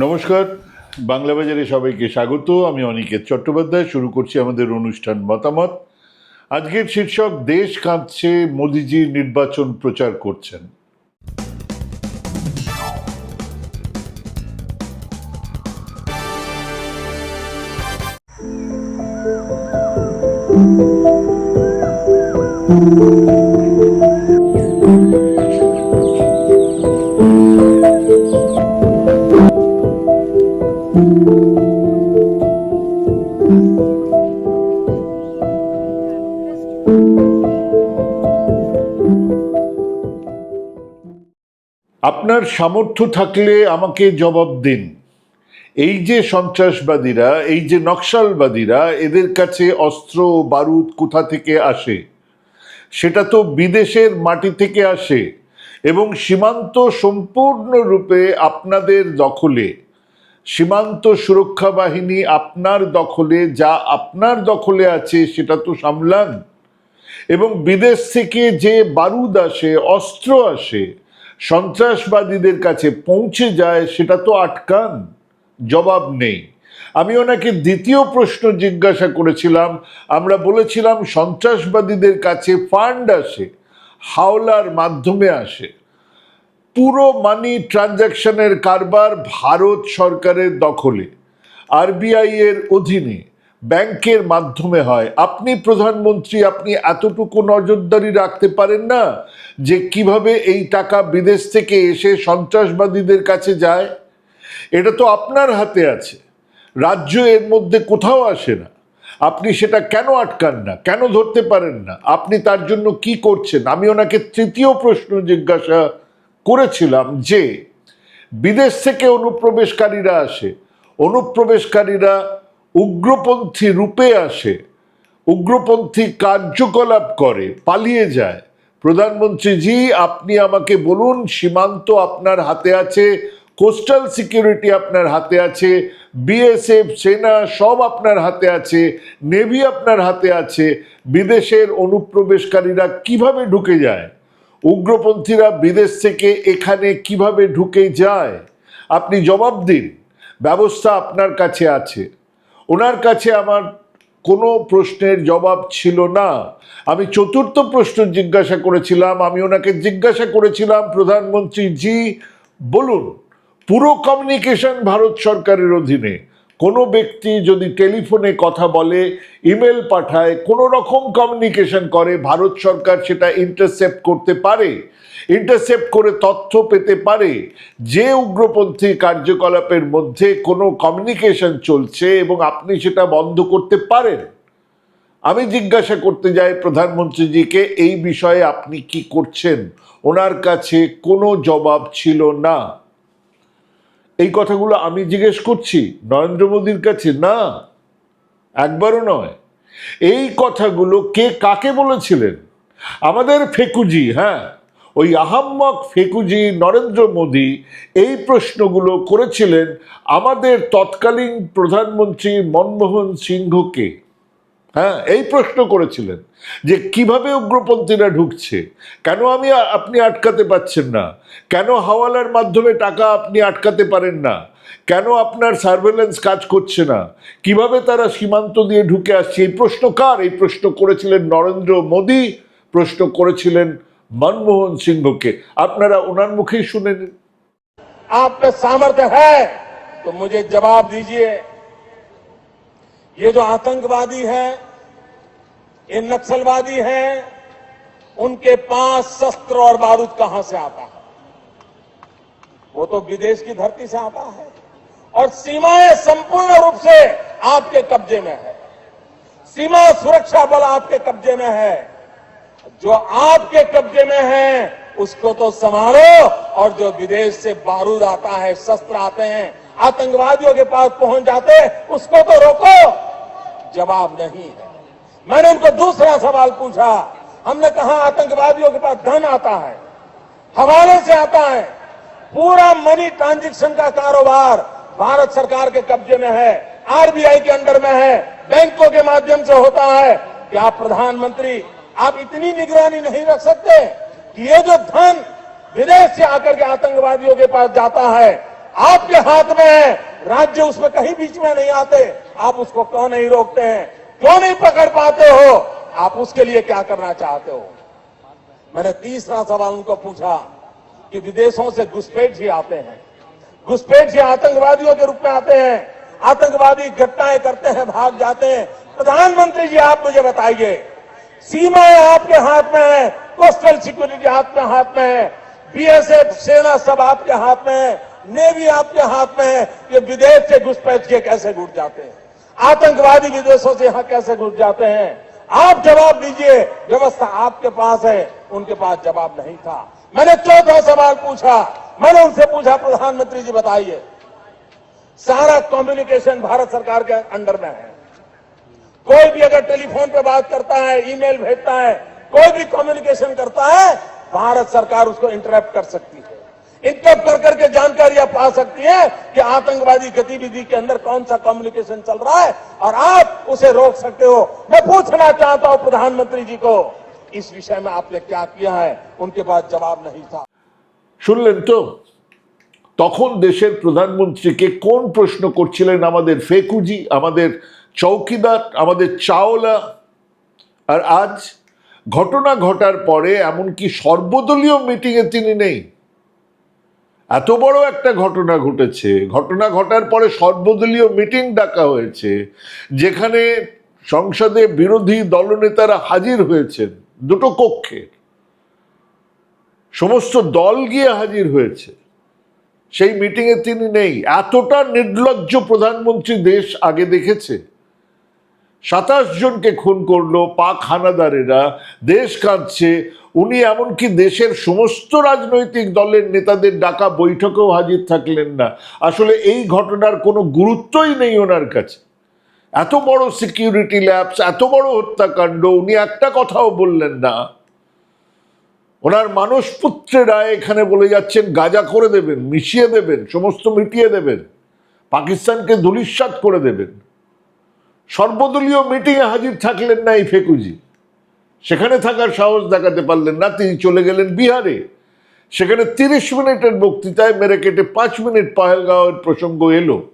নমস্কার। বাংলা বাজারে সবাইকে স্বাগত। আমি অনিকেত চট্টোপাধ্যায়। শুরু করছি আমাদের অনুষ্ঠান মতামত। আজকের শীর্ষক, দেশ কাঁদছে, মোদিজি নির্বাচন প্রচার করছেন। আপনার সামর্থ্য থাকলে আমাকে জবাব দিন। এই যে সন্ত্রাসবাদীরা, এই যে নকশালবাদীরা, এদের কাছে অস্ত্র বারুদ কোথা থেকে আসে? সেটা তো বিদেশের মাটি থেকে আসে এবং সীমান্ত সম্পূর্ণরূপে আপনাদের দখলে। সীমান্ত সুরক্ষা বাহিনী আপনার দখলে, যা আপনার দখলে আছে সেটা তো সামলান। এবং বিদেশ থেকে যে বারুদ আসে, অস্ত্র আসে সন্ত্রাসবাদীদের কাছে পৌঁছে যায়, সেটা তো আটকান, জবাব নেই। আমি ওনাকে দ্বিতীয় প্রশ্ন জিজ্ঞাসা করেছিলাম, আমরা বলেছিলাম সন্ত্রাসবাদীদের কাছে ফান্ড আসে, হাওলার মাধ্যমে আসে। পুরো মানি ট্রানজ্যাকশনের কারবার ভারত সরকারের দখলে, আরবিআই এর অধীনে। ব্যাংকের মাধ্যমে হয়। আপনি প্রধানমন্ত্রী, আপনি এতটুকু নজরদারি রাখতে পারেন না যে কীভাবে এই টাকা বিদেশ থেকে এসে সন্ত্রাসবাদীদের কাছে যায়? এটা তো আপনার হাতে আছে। রাজ্য এর মধ্যে কোথাও আসে না। আপনি সেটা কেন আটকান না? কেন ধরতে পারেন না? আপনি তার জন্য কি করছেন? আমি ওনাকে তৃতীয় প্রশ্ন জিজ্ঞাসা করেছিলাম যে, বিদেশ থেকে অনুপ্রবেশকারীরা আসে। অনুপ্রবেশকারীরা উগ্রপন্থী রূপে আসে, উগ্রপন্থী কার্যকলাপ করে, পালিয়ে যায়। প্রধানমন্ত্রী জি আপনি আমাকে বলুন, সীমান্ত আপনার হাতে আছে, কোস্টাল সিকিউরিটি আপনার হাতে আছে, বিএসএফ, সেনা সব আপনার হাতে আছে, নেভি আপনার হাতে আছে, বিদেশের অনুপ্রবেশকারীরা কীভাবে ঢুকে যায়? উগ্রপন্থীরা বিদেশ থেকে এখানে কীভাবে ঢুকে যায়? আপনি জবাব দিন, ব্যবস্থা আপনার কাছে আছে। ওনার কাছে আমার কোনো প্রশ্নের জবাব ছিল না। আমি চতুর্থ প্রশ্ন জিজ্ঞাসা করেছিলাম, আমি ওনাকে জিজ্ঞাসা করেছিলাম প্রধানমন্ত্রী জি বলুন, পুরো কমিউনিকেশন ভারত সরকারের অধীনে কোনো ব্যক্তি যদি টেলিফোনে কথা বলে, ইমেল পাঠায়, কোনো রকম কমিউনিকেশন করে, ভারত সরকার সেটা ইন্টারসেপ্ট করতে পারে ইন্টারসেপ্ট করে তথ্য পেতে পারে, যে উগ্রপন্থী কার্যকলাপের মধ্যে কোনো কমিউনিকেশন চলছে এবং আপনি সেটা বন্ধ করতে পারেন, আমি জিজ্ঞাসা করতে যাই প্রধানমন্ত্রীজিকে, এই বিষয়ে আপনি কি করছেন? ওনার কাছে কোনো জবাব ছিল না। এই কথাগুলো আমি জিজ্ঞেস করছি নরেন্দ্র মোদীর কাছে? না, একবারও নয়। এই কথাগুলো কে কাকে বলেছিলেন? আমাদের ফেকুজি হ্যাঁ ওই আহাম্মক ফেকুজি নরেন্দ্র মোদী এই প্রশ্নগুলো করেছিলেন আমাদের তৎকালীন প্রধানমন্ত্রী মনমোহন সিংহকে। হ্যাঁ এই প্রশ্ন করেছিলেন যে কিভাবে উগ্রপন্থীরা ঢুকছে কেন আমি আপনি আটকাতে পাচ্ছেন না কেন হাওয়ালার মাধ্যমে টাকা আপনি আটকাতে পারেন না কেন আপনার সার্ভেলেন্স কাজ করছে না কিভাবে তারা সীমান্ত দিয়ে ঢুকে আসছে এই প্রশ্ন কার এই প্রশ্ন করেছিলেন নরেন্দ্র মোদী প্রশ্ন করেছিলেন মনমোহন সিংহকে আপনারা ওনার মুখেই শুনে নিন आप में सामर्थ्य है तो मुझे जवाब दीजिए ये जो आतंकवादी है, ये नक्सलवादी है, उनके पास शस्त्र और बारूद कहाँ से आता है? वो तो विदेश की धरती से आता है। और सीमाएँ संपूर्ण रूप से आपके कब्जे में है। सीमा सुरक्षा बल आपके कब्जे में है। जो आपके कब्जे में है, उसको तो संभालो और जो विदेश से बारूद आता है, शस्त्र आते हैं, आतंकवादियों के पास पहुँच जाते उसको तो रोको। जवाब नहीं है। मैंने उनको दूसरा सवाल पूछा, हमने कहा, आतंकवादियों के पास धन आता है, हवाले से आता है, पूरा मनी ट्रांजेक्शन का कारोबार भारत सरकार के कब्जे में है, आरबीआई के अंडर में है, बैंकों के माध्यम से होता है। क्या प्रधानमंत्री, आप इतनी निगरानी नहीं रख सकते कि ये जो धन विदेश से आकर के आतंकवादियों के पास जाता है, आपके हाथ में है राज्य उसमें कहीं बीच में नहीं आते। आप उसको क्यों नहीं रोकते हैं? क्यों नहीं पकड़ पाते हो? आप उसके लिए क्या करना चाहते हो? मैंने तीसरा सवाल उनको पूछा कि विदेशों से घुसपैठ ही आते हैं। घुसपैठ ही आतंकवादियों के रूप में आते हैं। आतंकवादी घटनाएँ करते हैं, भाग जाते हैं। प्रधानमंत्री जी, आप मुझे बताइए सीमाएँ आपके हाथ में है? कोस्टल सिक्योरिटी आपके हाथ में है? बीएसएफ सेना सब आपके हाथ में है? नेवी आपके हाथ में है, ये विदेश से घुसपैठ के कैसे घुट जाते हैं? आतंकवादी विदेशों से यहाँ कैसे घुस जाते हैं? आप जवाब दीजिए, व्यवस्था आपके पास है। उनके पास जवाब नहीं था। मैंने चौथा सवाल पूछा, मैंने उनसे पूछा, प्रधानमंत्री जी बताइए। सारा कम्युनिकेशन भारत सरकार के अंडर में है। कोई भी अगर टेलीफोन पे बात करता है, ईमेल भेजता है, कोई भी कम्युनिकेशन करता है, भारत सरकार उसको इंटरप्ट कर सकती है। इंटरप्ट कर करके जानकारियां पा सकती है कि आतंकवादी गतिविधि के अंदर कौन सा कम्युनिकेशन चल रहा है और आप उसे रोक सकते हो मैं पूछना चाहता हूं प्रधानमंत्री जी को इस विषय में आपने क्या किया है उनके पास जवाब नहीं था শুনলেন তো তখন দেশের প্রধানমন্ত্রীকে কোন প্রশ্ন করছিলেন আমাদের ফেকুজি আমাদের চৌকিদার আমাদের চাওলা আর আজ ঘটনা ঘটার পরে এমনকি সর্বদলীয় মিটিংয়ে তিনি নেই এত বড় একটা ঘটনা ঘটেছে। ঘটনা ঘটার পরে সর্বদলীয় মিটিং ডাকা হয়েছে, যেখানে সংসদে বিরোধী দলনেতারা হাজির হয়েছেন, দুটো কক্ষে। সমস্ত দল গিয়ে হাজির হয়েছে। সেই মিটিংয়ে তিনি নেই। এতটা নির্লজ্জ প্রধানমন্ত্রী দেশ আগে দেখেছে। সাতাশ জনকে খুন করল পাক হানাদারেরা। দেশ কাঁদছে। উনি এমনকি দেশের সমস্ত রাজনৈতিক দলের নেতাদের ডাকা বৈঠকেও হাজির থাকলেন না। আসলে এই ঘটনার কোনো গুরুত্বই নেই ওনার কাছে। এত বড় সিকিউরিটি ল্যাবস এত বড় হত্যাকাণ্ড, উনি একটা কথাও বললেন না। ওনার মানসপুত্রেরা এখানে বলে যাচ্ছেন, গাজা করে দেবেন, মিশিয়ে দেবেন, সমস্ত মিটিয়ে দেবেন, পাকিস্তানকে ধুলিস্বাত করে দেবেন। সর্বদলীয় মিটিংয়ে হাজির থাকলেন না এই ফেকুজি। সেখানে থাকার সাহস দেখাতে পারলেন না, তিনি চলে গেলেন বিহারে। সেখানে তিরিশ মিনিটের বক্তৃতায় মেরে কেটে পাঁচ মিনিট পাহেলগাঁওয়ের প্রসঙ্গ এলো।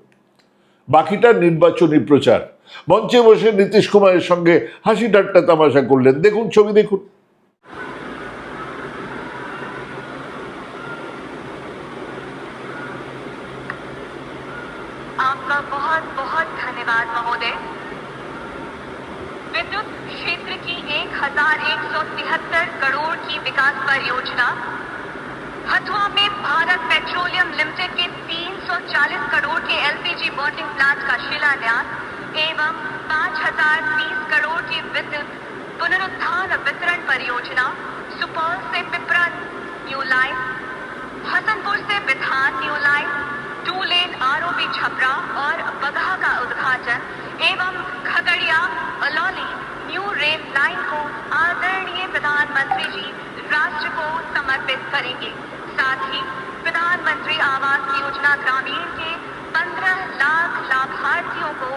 বাকিটা নির্বাচনী প্রচার। মঞ্চে বসে নীতিশ কুমারের সঙ্গে হাসি ঠাট্টা তামাশা করলেন। দেখুন ছবি, দেখুন। हज़ार एक सौ तिहत्तर करोड़ की विकास परियोजना हथुआ में भारत पेट्रोलियम लिमिटेड के 340 करोड़ के एलपीजी बॉन्डिंग प्लांट का शिलान्यास एवं 5030 करोड़ की विद्युत पुनरुत्थान वितरण परियोजना, सुपौल से पिपरा न्यू लाइन, हसनपुर से विधान new line, two lane ROB Chhapra और बगहा का उद्घाटन एवं Khagaria Alauli new rail line को आदरणीय प्रधानमंत्री जी, राष्ट्र को समर्पित करेंगे। साथ ही प्रधानमंत्री आवास योजना ग्रामीण के 15 लाख लाभार्थियों को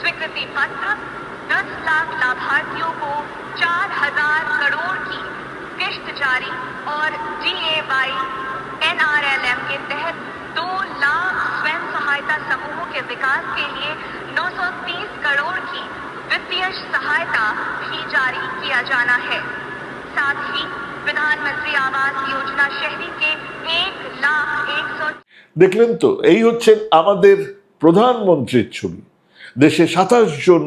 स्वीकृति पत्र 10 लाख लाभार्थियों को 4000 करोड़ की किश्त जारी और डीएवाई एनआरएलएम के तहत दो लाख स्वयं सहायता समूहों के विकास के लिए 930 करोड़ की वित्तीय सहायता भी जारी किया जाना है साथ ही प्रधानमंत्री आवास योजना शहरी के एक लाख एक सौ দেখলেন তো এই হচ্ছেন আমাদের প্রধানমন্ত্রীর ছবি দেশে সাতাশ জন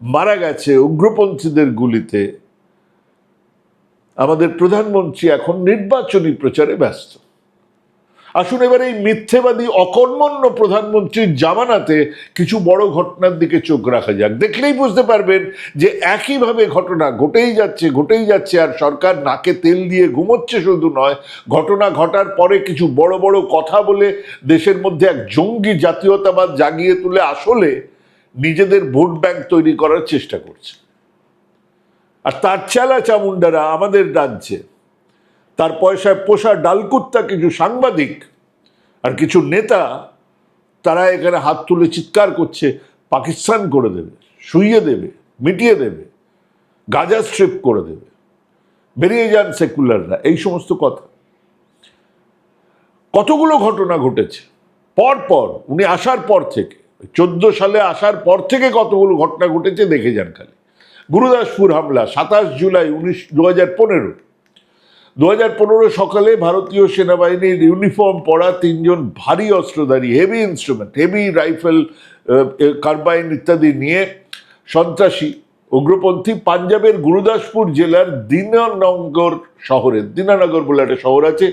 মারা গেছে উগ্রপন্থীদের গুলিতে আমাদের প্রধানমন্ত্রী এখন নির্বাচনী প্রচারে ব্যস্ত আসুন এবার এই মিথ্যেবাদী, অকর্মণ্য প্রধানমন্ত্রীর জামানাতে কিছু বড় ঘটনার দিকে চোখ রাখা যাক। দেখলেই বুঝতে পারবেন যে একইভাবে ঘটনা ঘটেই যাচ্ছে ঘটেই যাচ্ছে, আর সরকার নাকে তেল দিয়ে ঘুমোচ্ছে শুধু নয়, ঘটনা ঘটার পরে কিছু বড় বড় কথা বলে দেশের মধ্যে এক জঙ্গি জাতীয়তাবাদ জাগিয়ে তুলে আসলে নিজেদের ভোট ব্যাংক তৈরি করার চেষ্টা করছে। আর তার চালা চামুন্ডারা আমাদের রাজ্যে তার পয়সায় পোষা ডালকুত্তা কিছু সাংবাদিক আর কিছু নেতা, তারা এখানে হাত তুলে চিৎকার করছে, পাকিস্তান করে দেবে, শুইয়ে দেবে, মিটিয়ে দেবে, গাজা স্ট্রিপ করে দেবে। বেরিয়ে যান সেকুলাররা, এই সমস্ত কথা। কতগুলো ঘটনা ঘটেছে? পর পর, উনি আসার পর থেকে, চোদ্দ সালে আসার পর থেকে কতগুলো ঘটনা ঘটেছে, দেখে যান খালি। গুরুদাসপুর হামলা, সাতাশ জুলাই উনিশ, দু হাজার পনেরো। দু সকালে ভারতীয় সেনাবাহিনীর ইউনিফর্ম পরা তিনজন ভারী অস্ত্রধারী heavy instrument heavy rifle carbine ইত্যাদি নিয়ে সন্ত্রাসী উগ্রপন্থী পাঞ্জাবের গুরুদাসপুর জেলার দীনানগর শহরের দীনানগর বলে একটা শহর আছে,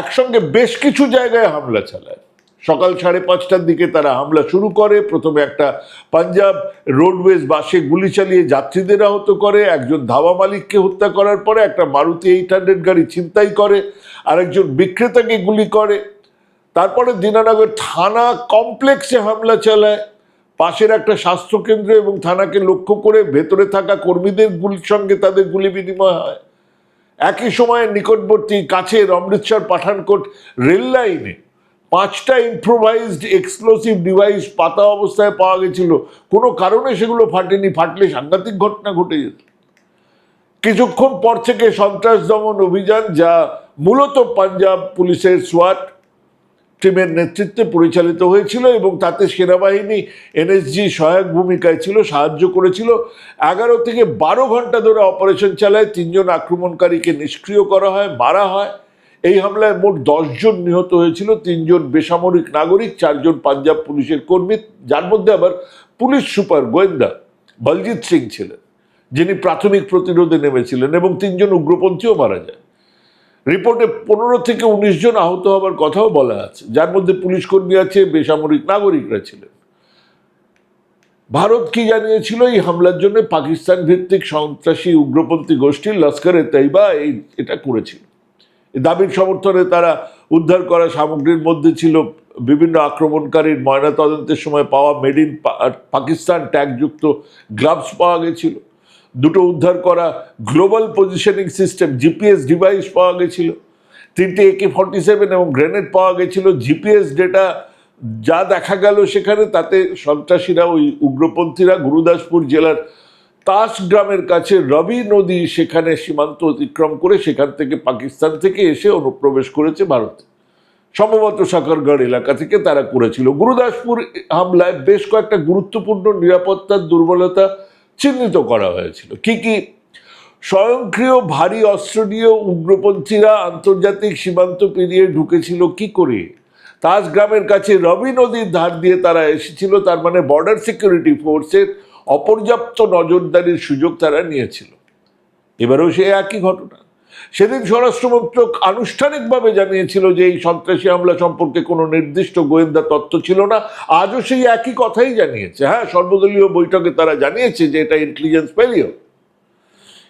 একসঙ্গে বেশ কিছু জায়গায় হামলা চালায়। সকাল সাড়ে পাঁচটার দিকে তারা হামলা শুরু করে। প্রথমে একটা পাঞ্জাব রোডওয়েজ বাসে গুলি চালিয়ে যাত্রীদের আহত করে, একজন ধাবা মালিককে হত্যা করার পরে একটা মারুতি এইট হান্ড্রেড গাড়ি ছিনতাই করে, আরেকজন বিক্রেতাকে গুলি করে। তারপরে দিনানগর থানা কমপ্লেক্সে হামলা চালায়। পাশের একটা স্বাস্থ্যকেন্দ্র এবং থানাকে লক্ষ্য করে ভেতরে থাকা কর্মীদের গুলির সঙ্গে তাদের গুলি বিনিময় হয়। একই সময়ে নিকটবর্তী কাছের অমৃতসর পাঠানকোট রেল লাইনে পাঁচটা ইম্প্রোভাইজড এক্সপ্লোসিভ ডিভাইস পাতা অবস্থায় পাওয়া গেছিল। কোনো কারণে সেগুলো ফাটেনি, ফাটলে সাংঘাতিক ঘটনা ঘটে যেত। কিছুক্ষণ পর থেকে সন্ত্রাস দমন অভিযান, যা মূলত পাঞ্জাব পুলিশের সোয়াট টিমের নেতৃত্বে পরিচালিত হয়েছিল এবং তাতে সেনাবাহিনী এনএসজি সহায়ক ভূমিকায় ছিল, সাহায্য করেছিল। এগারো থেকে বারো ঘণ্টা ধরে অপারেশন চালায়, তিনজন আক্রমণকারীকে নিষ্ক্রিয় করা হয়, মারা হয়। এই হামলায় মোট দশজন নিহত হয়েছিল, তিনজন বেসামরিক নাগরিক, চারজন পাঞ্জাব পুলিশের কর্মী। যার মধ্যে আবার পুলিশ সুপার গোয়েন্দা বলজিৎ সিং ছিলেন, যিনি প্রাথমিক প্রতিরোধে নেমেছিলেন এবং তিনজন উগ্রপন্থীও মারা যায়। রিপোর্টে পনেরো থেকে উনিশ জন আহত হবার কথাও বলা আছে। যার মধ্যে পুলিশ কর্মী আছে, বেসামরিক নাগরিকরা ছিলেন। ভারত কি জানিয়েছিল এই হামলার জন্য? পাকিস্তান ভিত্তিক সন্ত্রাসী উগ্রপন্থী গোষ্ঠী লস্করে তাইবা এই, এটা করেছিল। দাবির সমর্থনে তারা উদ্ধার করা সামগ্রীর মধ্যে ছিল বিভিন্ন আক্রমণকারীর ময়নাতদন্তের সময় পাওয়া মেড ইন পাকিস্তান ট্যাগযুক্ত গ্লাভস পাওয়া গেছিল। দুটো উদ্ধার করা global positioning system GPS device পাওয়া গেছিল। তিনটে একে ফর্টি সেভেন এবং গ্রেনেড পাওয়া গেছিল। জিপিএস ডেটা যা দেখা গেল সেখানে, তাতে সন্ত্রাসীরা, ওই উগ্রপন্থীরা, গুরুদাসপুর জেলার তাস গ্রামের কাছে রবি নদী সেখানে সীমান্ত অতিক্রম করে সেখান থেকে পাকিস্তান থেকে এসে অনুপ্রবেশ করেছে ভারতে। সম্ভবত সাকরগড় এলাকা থেকে তারা করেছিল। গুরুদাসপুর হামলায় বেশ কয়েকটা গুরুত্বপূর্ণ নিরাপত্তার দুর্বলতা চিহ্নিত করা হয়েছিল। কি কি? স্বয়ংক্রিয় ভারী অস্ত্র নিয়ে উগ্রপন্থীরা আন্তর্জাতিক সীমান্ত পেরিয়ে ঢুকেছিল কি করে? তাজ গ্রামের কাছে রবি নদীর ধার দিয়ে তারা এসেছিল, তার মানে বর্ডার সিকিউরিটি ফোর্সের অপর্যাপ্ত নজরদারির সুযোগ তারা নিয়েছিল। এবারেও সে একই ঘটনা। সেদিন স্বরাষ্ট্রমন্ত্রক আনুষ্ঠানিকভাবে জানিয়েছিল যে এই সন্ত্রাসী হামলা সম্পর্কে কোনো নির্দিষ্ট গোয়েন্দা তথ্য ছিল না। আজও সেই একই কথাই জানিয়েছে। হ্যাঁ সর্বদলীয় বৈঠকে তারা জানিয়েছে যে এটা ইন্টেলিজেন্স ফেলিও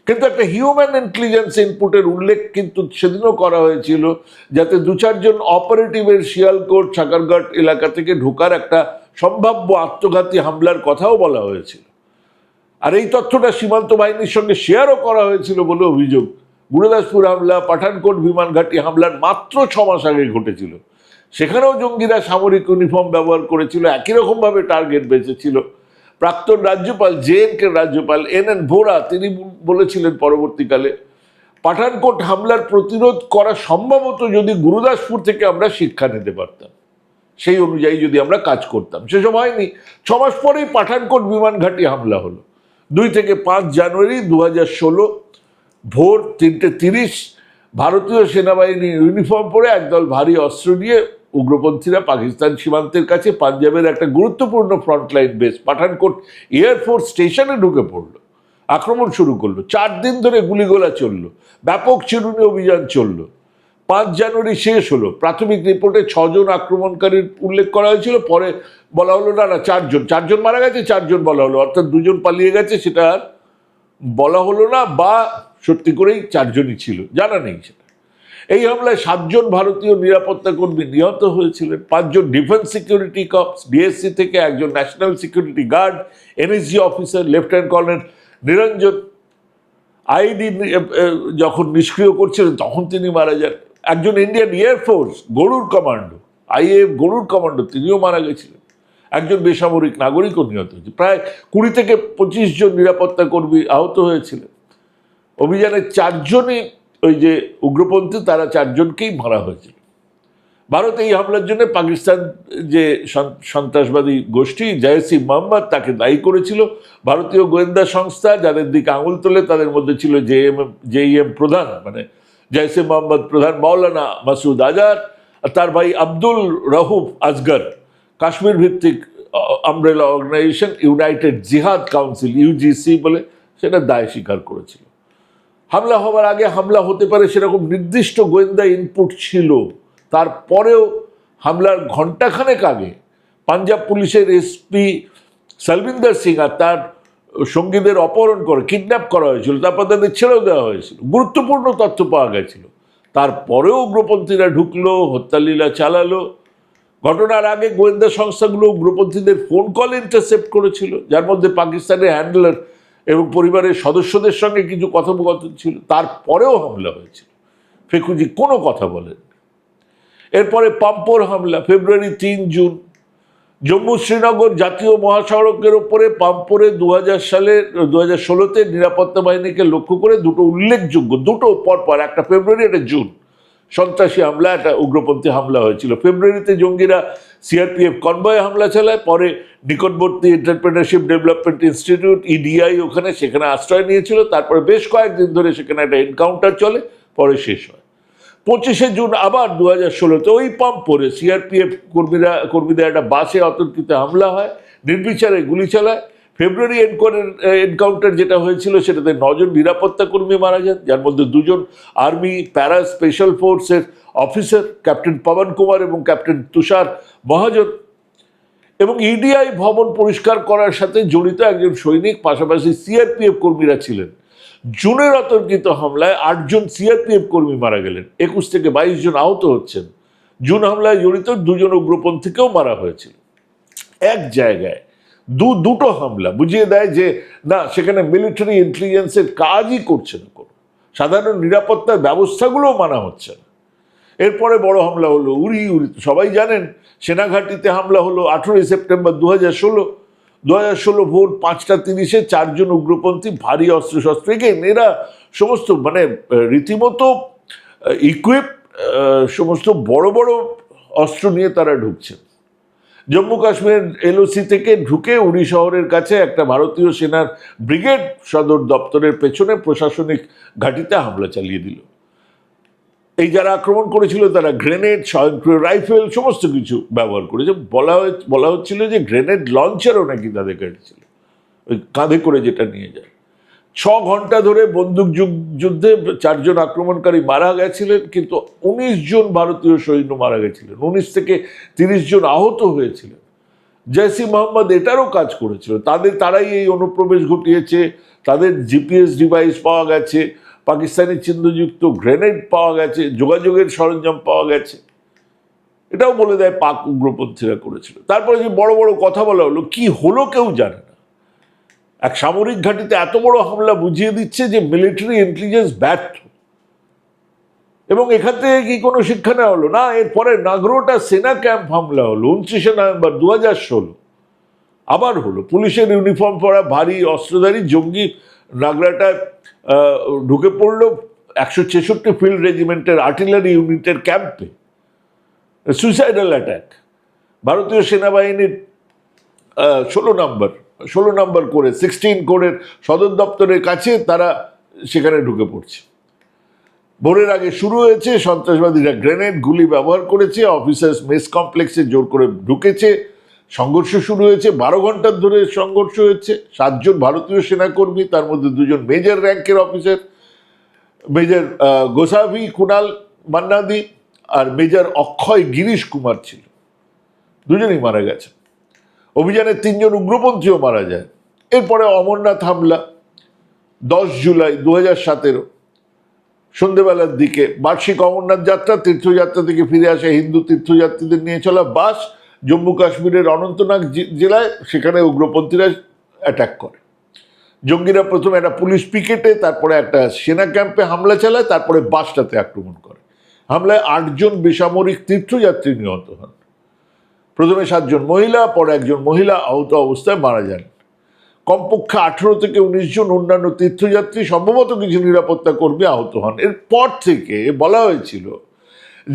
কিন্তু একটা হিউম্যান ইন্টেলিজেন্স ইনপুটের উল্লেখ কিন্তু সেদিনও করা হয়েছিল, যাতে দু চারজন অপারেটিভের শিয়ালকোট সাকারঘাট এলাকা থেকে ঢোকার একটা সম্ভাব্য আত্মঘাতী হামলার কথাও বলা হয়েছিল। আর এই তথ্যটা সীমান্ত বাহিনীর সঙ্গে শেয়ারও করা হয়েছিল বলে অভিযোগ। গুরুদাসপুর হামলা, পাঠানকোট বিমান ঘাঁটি হামলার মাত্র ছ মাস আগে ঘটেছিল। সেখানেও জঙ্গিরা সামরিক ইউনিফর্ম ব্যবহার করেছিল, একই রকমভাবে টার্গেট বেঁচেছিল। প্রাক্তন রাজ্যপাল, জে এন কে রাজ্যপাল, এন এন ভোরা, তিনি বলেছিলেন পরবর্তীকালে, পাঠানকোট হামলার প্রতিরোধ করা সম্ভবত যদি গুরুদাসপুর থেকে আমরা শিক্ষা নিতে পারতাম। সেই অনুযায়ী যদি আমরা কাজ করতাম। সেসব হয়নি। ছ মাস পরেই পাঠানকোট বিমান ঘাঁটি হামলা হলো। দুই থেকে পাঁচ জানুয়ারি দু হাজার ষোলো ভোর তিনটে তিরিশ, ভারতীয় সেনাবাহিনী ইউনিফর্ম পরে একদল ভারী অস্ত্র নিয়ে উগ্রপন্থীরা পাকিস্তান সীমান্তের কাছে পাঞ্জাবের একটা গুরুত্বপূর্ণ ফ্রন্টলাইন বেস পাঠানকোট এয়ারফোর্স স্টেশনে ঢুকে পড়ল। আক্রমণ শুরু করল। চার দিন ধরে গুলিগোলা চলল। ব্যাপক চিরুনি অভিযান চলল। পাঁচ জানুয়ারি শেষ হলো। প্রাথমিক রিপোর্টে ছজন আক্রমণকারীর উল্লেখ করা হয়েছিল, পরে বলা হলো, না না, চারজন। চারজন মারা গেছে, চারজন বলা হলো, অর্থাৎ দুজন পালিয়ে গেছে, সেটা আর বলা হলো না বা সত্যি করেই চারজনই ছিল, জানা নেই সেটা। এই হামলায় সাতজন ভারতীয় নিরাপত্তা কর্মী নিহত হয়েছিলেন, পাঁচজন ডিফেন্স সিকিউরিটি কপস ডিএসসি থেকে একজন national security guard, NSG officer, lieutenant colonel Niranjan. ID যখন নিষ্ক্রিয় করছিলেন, তখন তিনি মারা যান। একজন Indian air force Garud commando IF Garud commando, তিনিও মারা গেছিলেন। একজন বেসামরিক নাগরিকও নিহত হয়েছে। প্রায় কুড়ি থেকে পঁচিশ জন নিরাপত্তা কর্মী আহত হয়েছিলেন। অভিযানে চারজনই ওই যে উগ্রপন্থী, তারা চারজনকেই মারা হয়েছিল। ভারত এই হামলার জন্য পাকিস্তান যে সন- সন্ত্রাসবাদী গোষ্ঠী, জায়সি মোহাম্মদ, তাকে দায়ী করেছিল। ভারতীয় গোয়েন্দা সংস্থা, যাদের দিকে আঙুল তোলে, তাদের মধ্যে ছিল জে এম জেইএম প্রধান মানে জাইসে মোহাম্মদ প্রধান মাওলানা মাসুদ আজার তার ভাই আব্দুল রহুফ আজগর কাশ্মীর ভিত্তিক umbrella organization united jihad council UGC বলে সেটা দায় স্বীকার করেছিল হামলা হওয়ার আগে হামলা হতে পারে সেরকম নির্দিষ্ট গোয়েন্দা ইনপুট ছিল। তারপরেও হামলার ঘণ্টাখানেক আগে পাঞ্জাব পুলিশের এসপি সলবিন্দর সিং আর তার সঙ্গীদের অপহরণ করে কিডন্যাপ করা হয়েছিল, তারপর তাদের ছেড়েও দেওয়া হয়েছিল। গুরুত্বপূর্ণ তথ্য পাওয়া গেছিল। তারপরেও উগ্রপন্থীরা ঢুকলো, হত্যালীলা চালালো। ঘটনার আগে গোয়েন্দা সংস্থাগুলো উগ্রপন্থীদের ফোন কল ইন্টারসেপ্ট করেছিল, যার মধ্যে পাকিস্তানের হ্যান্ডলার এবং পরিবারের সদস্যদের সঙ্গে কিছু কথোপকথন ছিল। তারপরেও হামলা হয়েছিল। ফেকুজি কোনো কথা বলেন এরপরে পাম্পোর হামলা, ফেব্রুয়ারি তিন জুন। জম্মু শ্রীনগর জাতীয় মহাসড়কের ওপরে পাম্পোরে দু হাজার সালে দু হাজার ষোলোতে নিরাপত্তা বাহিনীকে লক্ষ্য করে দুটো উল্লেখযোগ্য, দুটো পরপর, একটা ফেব্রুয়ারি, একটা জুন, সন্ত্রাসী হামলা, একটা উগ্রপন্থী হামলা হয়েছিল। ফেব্রুয়ারিতে জঙ্গিরা সিআরপিএফ কনভয়ে হামলা চালায়, পরে নিকটবর্তী এন্টারপ্রেনারশিপ ডেভেলপমেন্ট ইনস্টিটিউট ইডিআই ওখানে সেখানে আশ্রয় নিয়েছিল, তারপরে বেশ কয়েকদিন ধরে সেখানে একটা এনকাউন্টার চলে, পরে শেষ হয়। পঁচিশে জুন আবার দু হাজার ষোলোতে ওই পাম্প পরে সিআরপিএফ কর্মীরা, কর্মীদের একটা বাসে অতর্কিত হামলা হয়, নির্বিচারে গুলি চালায়। ফেব্রুয়ারি এনকাউন্টার যেটা হয়েছিল, সেটাতে নজন নিরাপত্তা কর্মী মারা যান, যার মধ্যে দুজন আর্মি প্যারা স্পেশাল ফোর্সের অফিসার, ক্যাপ্টেন পবন কুমার এবং ক্যাপ্টেন তুষার মহাজন। এবং ইডিআই ভবন পরিষ্কার করার সাথে জড়িত একজন সৈনিক, পাশাপাশি সিআরপিএফ কর্মীরা ছিলেন। জুনের অতর্কিত হামলায় আটজন সিআরপিএফ কর্মী মারা গেলেন। একুশ থেকে বাইশ জন আহত হচ্ছেন। জুন হামলায় জড়িত দুজন উগ্রপন্থীকেও মারা হয়েছিল। এক জায়গায় দু, দুটো হামলা বুঝিয়ে দেয় যে, না, সেখানে মিলিটারি ইন্টেলিজেন্সের কাজই করছে না কোনো। সাধারণ নিরাপত্তার ব্যবস্থাগুলোও মানা হচ্ছে না। এরপরে বড় হামলা হলো উড়ি উড়ি। সবাই জানেন, সেনাঘাটিতে হামলা হলো আঠেরোই সেপ্টেম্বর দু হাজার ষোলো। দু হাজার ষোলো ভোর পাঁচটা তিরিশে, চারজন উগ্রপন্থী, ভারী অস্ত্রশস্ত্র এগেন এরা সমস্ত মানে রীতিমতো ইকুইপ সমস্ত বড় বড় অস্ত্র নিয়ে তারা ঢুকছেন জম্মু কাশ্মীর এলওসি থেকে ঢুকে উড়ি শহরের কাছে একটা ভারতীয় সেনার ব্রিগেড সদর দপ্তরের পেছনে প্রশাসনিক ঘাঁটিতে হামলা চালিয়ে দিল। এই যারা আক্রমণ করেছিল তারা গ্রেনেড, স্বয়ংক্রিয় রাইফেল, সমস্ত কিছু ব্যবহার করেছে। বলা হয়ে- বলা হচ্ছিল যে গ্রেনেড লঞ্চারও নাকি তাদের কাছে ছিল ওই কাঁধে করে যেটা নিয়ে যায়। ছ ঘণ্টা ধরে বন্দুক যুদ্ধে চারজন আক্রমণকারী মারা গেছিলেন, কিন্তু উনিশ জন ভারতীয় সৈন্য মারা গেছিলেন। উনিশ থেকে তিরিশ জন আহত হয়েছিলেন। জয়সি মোহাম্মদ এটারও কাজ করেছিল। তাদের, তারাই এই অনুপ্রবেশ ঘটিয়েছে। তাদের জিপিএস ডিভাইস পাওয়া গেছে। পাকিস্তানি চিহ্নযুক্ত গ্রেনেড পাওয়া গেছে যোগাযোগের সরঞ্জাম পাওয়া গেছে। এটাও বলে দেয় পাক উগ্রপন্থীরা করেছিল। তারপরে যে বড় বড় কথা বলা হলো কি হলো কেউ জানে না। এক সামরিক ঘাঁটিতে এত বড় হামলা বুঝিয়ে দিচ্ছে যে মিলিটারি ইন্টেলিজেন্স ব্যর্থ। এবং এখান থেকে কি কোনো শিক্ষা নেওয়া হলো? না এরপরে নাগরোটা সেনা ক্যাম্প হামলা হলো উনত্রিশে নভেম্বর দু হাজার ষোলো। আবার হলো পুলিশের ইউনিফর্ম পরা ভারী অস্ত্রধারী জঙ্গি নাগরাটায় আহ, ঢুকে পড়ল একশো ছেষট্টি ফিল্ড রেজিমেন্টের আর্টিলারি ইউনিটের ক্যাম্পে সুইসাইডাল অ্যাটাক ভারতীয় সেনাবাহিনীর ষোলো নম্বর ষোলো নম্বর করে সিক্সটিন কোরের সদর দপ্তরের কাছে তারা সেখানে ঢুকে পড়ছে। ভোরের আগে শুরু হয়েছে, সন্ত্রাসবাদীরা গ্রেনেড গুলি ব্যবহার করেছে অফিসার্স মেস কমপ্লেক্সে জোর করে ঢুকেছে সংঘর্ষ শুরু হয়েছে, বারো ঘণ্টার ধরে সংঘর্ষ হয়েছে, সাতজন ভারতীয় সেনাকর্মী, তার মধ্যে দুজন মেজর র্যাঙ্কের অফিসার, মেজর গোসাভি কুনাল মান্নাদি আর মেজর অক্ষয় গিরিশ কুমার ছিল। দুজনেই মারা গেছে অভিযানে তিনজন উগ্রপন্থীও মারা যায়। এরপরে অমরনাথ হামলা, দশ জুলাই দু হাজার সতেরো। সন্ধেবেলার দিকে বার্ষিক অমরনাথ যাত্রা, তীর্থযাত্রা থেকে ফিরে আসে হিন্দু তীর্থযাত্রীদের নিয়ে চলা বাস জম্মু কাশ্মীরের অনন্তনাগ জেলায় সেখানে উগ্রপন্থীরা অ্যাটাক করে। জঙ্গিরা প্রথমে একটা পুলিশ পিকেটে, তারপরে একটা সেনা ক্যাম্পে হামলা চালায়, তারপরে বাসটাতে আক্রমণ করে। হামলায় আটজন বেসামরিক তীর্থযাত্রী নিহত হন। প্রথমে সাতজন মহিলা, পরে একজন মহিলা আহত অবস্থায় মারা যান। কমপক্ষে আঠেরো থেকে উনিশ জন অন্যান্য তীর্থযাত্রী, সম্ভবত কিছু নিরাপত্তা কর্মী আহত হন। এরপর থেকে বলা হয়েছিল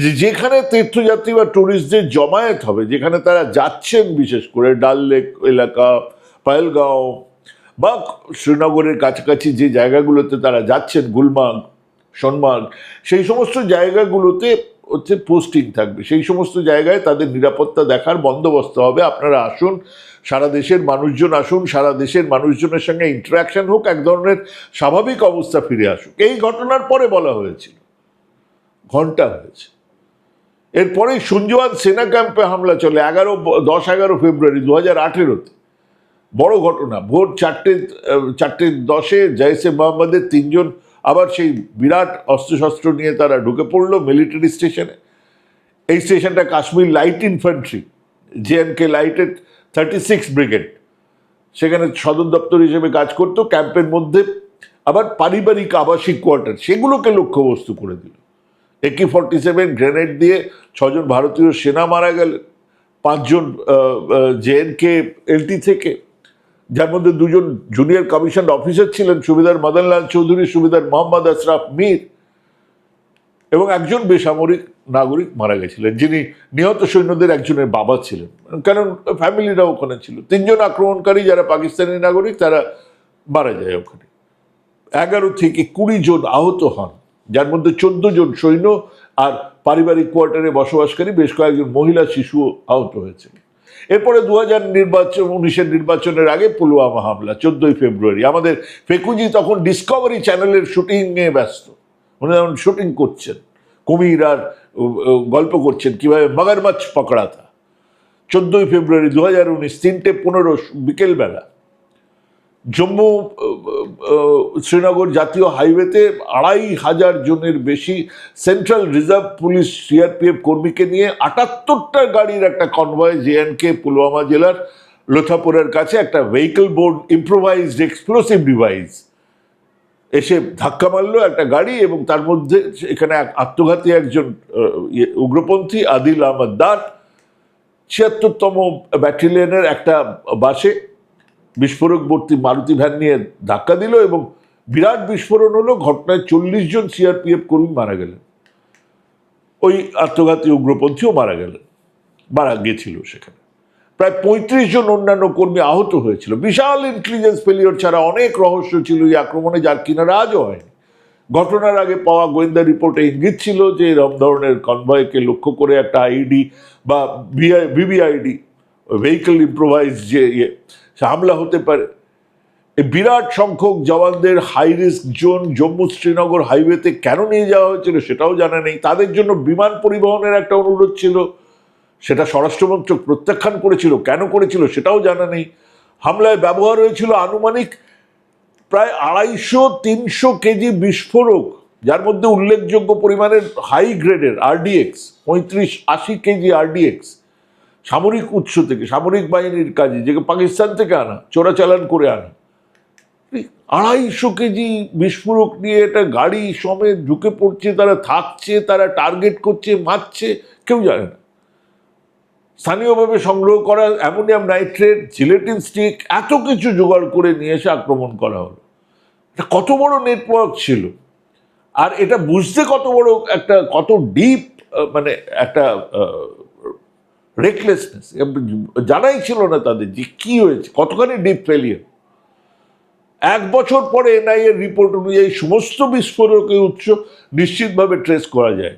যে যেখানে তীর্থযাত্রী বা ট্যুরিস্টদের জমায়েত হবে, যেখানে তারা যাচ্ছেন বিশেষ করে ডাল লেক এলাকা, পায়েলগাঁও বা শ্রীনগরের কাছাকাছি যে জায়গাগুলোতে তারা যাচ্ছেন, গুলমার্গ, সোনমার্গ, সেই সমস্ত জায়গাগুলোতে হচ্ছে পোস্টিং থাকবে। সেই সমস্ত জায়গায় তাদের নিরাপত্তা দেখার বন্দোবস্ত হবে। আপনারা আসুন, সারা দেশের মানুষজন আসুন, সারা দেশের মানুষজনের সঙ্গে ইন্টারাকশন হোক, এক ধরনের স্বাভাবিক অবস্থা ফিরে আসুক। এই ঘটনার পরে বলা হয়েছিল, ঘণ্টা হয়েছে। এরপরেই সুঞ্জওয়ান সেনা ক্যাম্পে হামলা চলে এগারো, দশ, এগারো ফেব্রুয়ারি দু হাজার আঠেরোতে। বড় ঘটনা, ভোর চারটে চারটে দশে জয়সে মোহাম্মদের তিনজন, আবার সেই বিরাট অস্ত্রশস্ত্র নিয়ে তারা ঢুকে পড়ল মিলিটারি স্টেশনে। এই স্টেশনটা কাশ্মীর লাইট ইনফ্যান্ট্রি জেএনকে লাইটের থার্টি সিক্স ব্রিগেড। সেখানে সদর দপ্তর হিসেবে কাজ করতো, ক্যাম্পের মধ্যে। আবার পারিবারিক আবাসিক কোয়ার্টার, সেগুলোকে লক্ষ্যবস্তু করে দিল। একে ফর্টি সেভেন গ্রেনেড দিয়ে ছজন ভারতীয় সেনা মারা গেলেন, পাঁচজন জে এন জেএনকে এলটি থেকে। যার মধ্যে দুজন জুনিয়র কমিশন অফিসার ছিলেন সুবিধার মদনলাল চৌধুরী সুবিধার মোহাম্মদ আশরাফ মীর এবং একজন বেসামরিক নাগরিক মারা গেছিলেন, যিনি নিহত সৈন্যদের একজনের বাবা ছিলেন। কারণ ফ্যামিলিরা ওখানে ছিল। তিনজন আক্রমণকারী যারা পাকিস্তানি নাগরিক, তারা মারা যায় ওখানে। এগারো থেকে কুড়ি জন আহত হন। যার মধ্যে চোদ্দ জন সৈন্য আর পারিবারিক কোয়ার্টারে বসবাসকারী বেশ কয়েকজন মহিলা শিশুও আহত হয়েছে। এরপরে দু হাজার নির্বাচন উনিশের নির্বাচনের আগে পুলওয়ামা হামলা চোদ্দই ফেব্রুয়ারি। আমাদের ফেকুজি তখন ডিসকভারি চ্যানেলের শুটিং নিয়ে ব্যস্ত। উনি যেমন শুটিং করছেন। কুমির আর উ, উ, গল্প করছেন কীভাবে মগরমাছ পকড়া থা চোদ্দই ফেব্রুয়ারি দু হাজার উনিশ তিনটে পনেরো বিকেলবেলা জম্মু শ্রীনগর জাতীয় হাইওয়েতে আড়াই হাজার জনের বেশি সেন্ট্রাল রিজার্ভ পুলিশ সিআরপিএফ কর্মীকে নিয়ে আটাত্তরটা গাড়ির একটা কনভয় জেএনকে পুলওয়ামা জেলার লোথাপুরের কাছে একটা vehicle borne improvised explosive device এসে ধাক্কা মারলো একটা গাড়ি এবং তার মধ্যে এখানে এক আত্মঘাতী একজন ইয়ে, উগ্রপন্থী আদিল আহমদ দার ছিয়াত্তরতম ব্যাটালিয়নের একটা বাসে বিস্ফোরকবর্তী মারুতি ভ্যান নিয়ে ধাক্কা দিল এবং বিরাট বিস্ফোরণ হলো, ঘটনায় চল্লিশ জন সিআরপিএফ কর্মী মারা গেলেন। ওই আত্মঘাতী উগ্রপন্থীও মারা গেলেন, মারা গেছিল সেখানে। প্রায় পঁয়ত্রিশ জন অন্যান্য কর্মী আহত হয়েছিল। বিশাল ইন্টেলিজেন্স ফেলিওর ছাড়া অনেক রহস্য ছিল এই আক্রমণে, যার কিনারা আজও হয়নি। ঘটনার আগে পাওয়া গোয়েন্দা রিপোর্টে ইঙ্গিত ছিল যে এরম ধরনের কনভয়কে লক্ষ্য করে একটা আইডি বা বিবিআইডি ভেহিকল ইম্প্রোভাইজ যে ইয়ে হামলা হতে পারে। এই বিরাট সংখ্যক জওয়ানদের high risk zone Jammu Srinagar হাইওয়েতে কেন নিয়ে যাওয়া হয়েছিল সেটাও জানা নেই। তাদের জন্য বিমান পরিবহনের একটা অনুরোধ ছিল। সেটা স্বরাষ্ট্রমন্ত্রক প্রত্যাখ্যান করেছিল। কেন করেছিল সেটাও জানা নেই। হামলায় ব্যবহার হয়েছিল আনুমানিক প্রায় আড়াইশো তিনশো কেজি বিস্ফোরক, যার মধ্যে উল্লেখযোগ্য পরিমাণের হাই গ্রেডের আরডিএক্স পঁয়ত্রিশ আশি কেজি আরডিএক্স সামরিক উৎস থেকে, সামরিক বাহিনীর কাজে, যে পাকিস্তান থেকে আনা, চোরাচালান করে আনা। আড়াইশো কেজি বিস্ফোরক নিয়ে একটা গাড়ি সমেত ঢুকে পড়ছে, তারা থাকছে, তারা টার্গেট করছে, মারছে, কেউ জানে না। স্থানীয়ভাবে সংগ্রহ করা অ্যামোনিয়াম নাইট্রেট, জিলেটিন স্টিক, এত কিছু জোগাড় করে নিয়ে এসে আক্রমণ করা হলো। এটা কত বড় নেটওয়ার্ক ছিল? আর এটা বুঝতে কত বড় একটা, কত ডিপ মানে একটা রেকলেসনেস জানাই ছিল না তাদের যে কী হয়েছে, কতখানি ডিপ ফেলিয়ার এক বছর পরে এনআইএর রিপোর্ট অনুযায়ী সমস্ত বিস্ফোরকের উৎস নিশ্চিতভাবে ট্রেস করা যায়।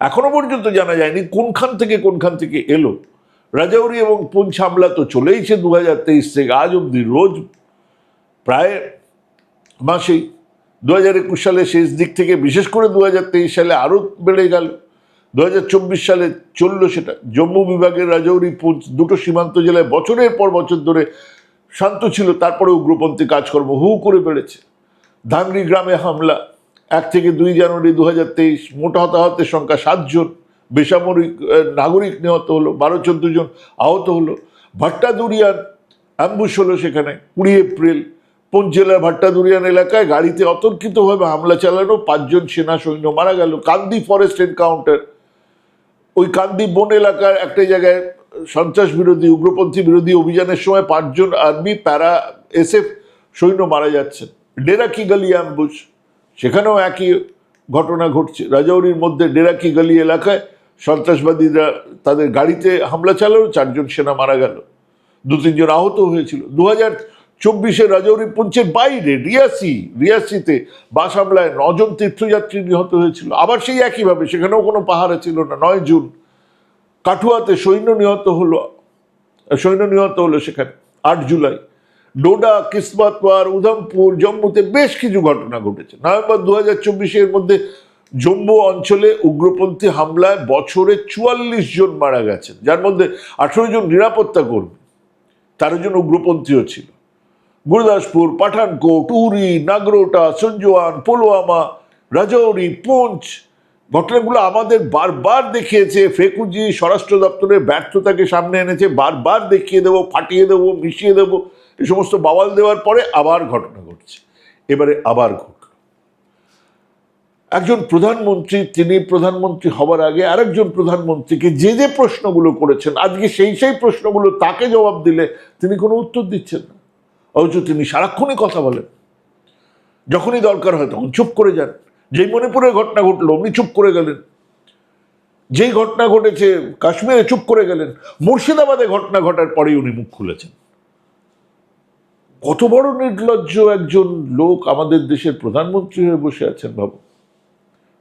এখনও পর্যন্ত জানা যায়নি কোনখান থেকে কোনখান থেকে এলো। রাজাউরি এবং পুঞ্চ হামলা তো চলেইছে দু হাজার তেইশ থেকে আজ অব্দি রোজ প্রায় মাসেই। দু হাজার একুশ সালে শেষ দিক থেকে, বিশেষ করে দু হাজার তেইশ সালে আরও বেড়ে গেল। দু হাজার চব্বিশ সালে চলল সেটা। জম্মু বিভাগের রাজৌরি পুঞ্চ দুটো সীমান্ত জেলায় বছরের পর বছর ধরে শান্ত ছিল তারপরে উগ্রপন্থী কাজকর্ম হু করে বেড়েছে। ধাংরি গ্রামে হামলা, এক থেকে দুই জানুয়ারি দু হাজার তেইশ, মোট হতাহতের সংখ্যা সাতজন, বেসামরিক নাগরিক নিহত হলো বারো চোদ্দ জন আহত হলো। ভাট্টাদুরিয়ান অ্যাম্বুশ হলো সেখানে, কুড়ি এপ্রিল। পুঞ্চ জেলার ভাট্টাদুরিয়ান এলাকায় গাড়িতে অতর্কিতভাবে হামলা চালানো পাঁচজন সেনা সৈন্য মারা গেল। কান্দি ফরেস্ট এনকাউন্টার ওই কান্দি বন এলাকার একটা জায়গায় সন্ত্রাস বিরোধী, উগ্রপন্থী বিরোধী অভিযানের সময় পাঁচজন আর্মি প্যারা এসএফ সৈন্য মারা যাচ্ছেন। ডেরা কি গলি অ্যাম্বুশ সেখানেও একই ঘটনা ঘটছে। রাজৌরির মধ্যে ডেরাকি গলি এলাকায় সন্ত্রাসবাদীরা তাদের গাড়িতে হামলা চালালো, চারজন সেনা মারা গেল। দু তিনজন আহত হয়েছিল। দু হাজার চব্বিশে রাজৌরি পুঞ্চের বাইরে রিয়াসি, রিয়াসিতে বাস হামলায় নজন তীর্থযাত্রী নিহত হয়েছিল। আবার সেই একইভাবে সেখানেও কোনো পাহাড়ে ছিল না। নয় জুন কাঠুয়াতে সৈন্য নিহত হলো, সৈন্য নিহত হলো সেখানে, আট জুলাই। ডোডা কিসমতওয়ার উধমপুর, জম্মুতে বেশ কিছু ঘটনা ঘটেছে। নভেম্বর দু হাজার চব্বিশের মধ্যে জম্মু অঞ্চলে উগ্রপন্থী হামলায় বছরে চুয়াল্লিশ জন মারা গেছেন। যার মধ্যে আঠেরো জন নিরাপত্তা কর্মী, তেরো জন উগ্রপন্থীও ছিল। গুরদাসপুর, পাঠানকোট, উরি, নাগরোটা সঞ্জওয়ান পুলওয়ামা, রাজৌরি, পুঞ্চ। ঘটনাগুলো আমাদের বারবার দেখিয়েছে। ফেকুজি স্বরাষ্ট্র দপ্তরের ব্যর্থতাকে সামনে এনেছে। বারবার দেখিয়ে দেবো, ফাটিয়ে দেবো, মিশিয়ে দেবো। এই সমস্ত বাওয়াল দেওয়ার পরে আবার ঘটনা ঘটছে। এবারে আবার ঘটল। একজন প্রধানমন্ত্রী, তিনি প্রধানমন্ত্রী হবার আগে আরেকজন প্রধানমন্ত্রীকে যে যে প্রশ্নগুলো করেছেন, আজকে সেই সেই প্রশ্নগুলো তাকে জবাব দিলে তিনি কোনো উত্তর দিচ্ছেন না। অথচ তিনি সারাক্ষণই কথা বলেন। যখনই দরকার হয় তখন চুপ করে যান। যেই মণিপুরের ঘটনা ঘটলো অমনি চুপ করে গেলেন। যেই ঘটনা ঘটেছে কাশ্মীরে চুপ করে গেলেন। মুর্শিদাবাদে ঘটনা ঘটার পরেই উনি মুখ খুলেছেন। কত বড় নির্লজ্জ একজন লোক আমাদের দেশের প্রধানমন্ত্রী হয়ে বসে আছেন ভাবুন।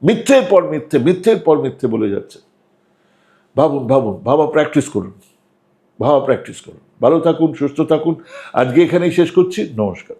মিথ্যের পর মিথ্যে, মিথ্যের পর মিথ্যে বলে যাচ্ছে। ভাবুন ভাবুন, ভাবা প্র্যাকটিস করুন। ভাবা প্র্যাকটিস করুন। ভালো থাকুন সুস্থ থাকুন। আজকে এখানেই শেষ করছি। নমস্কার।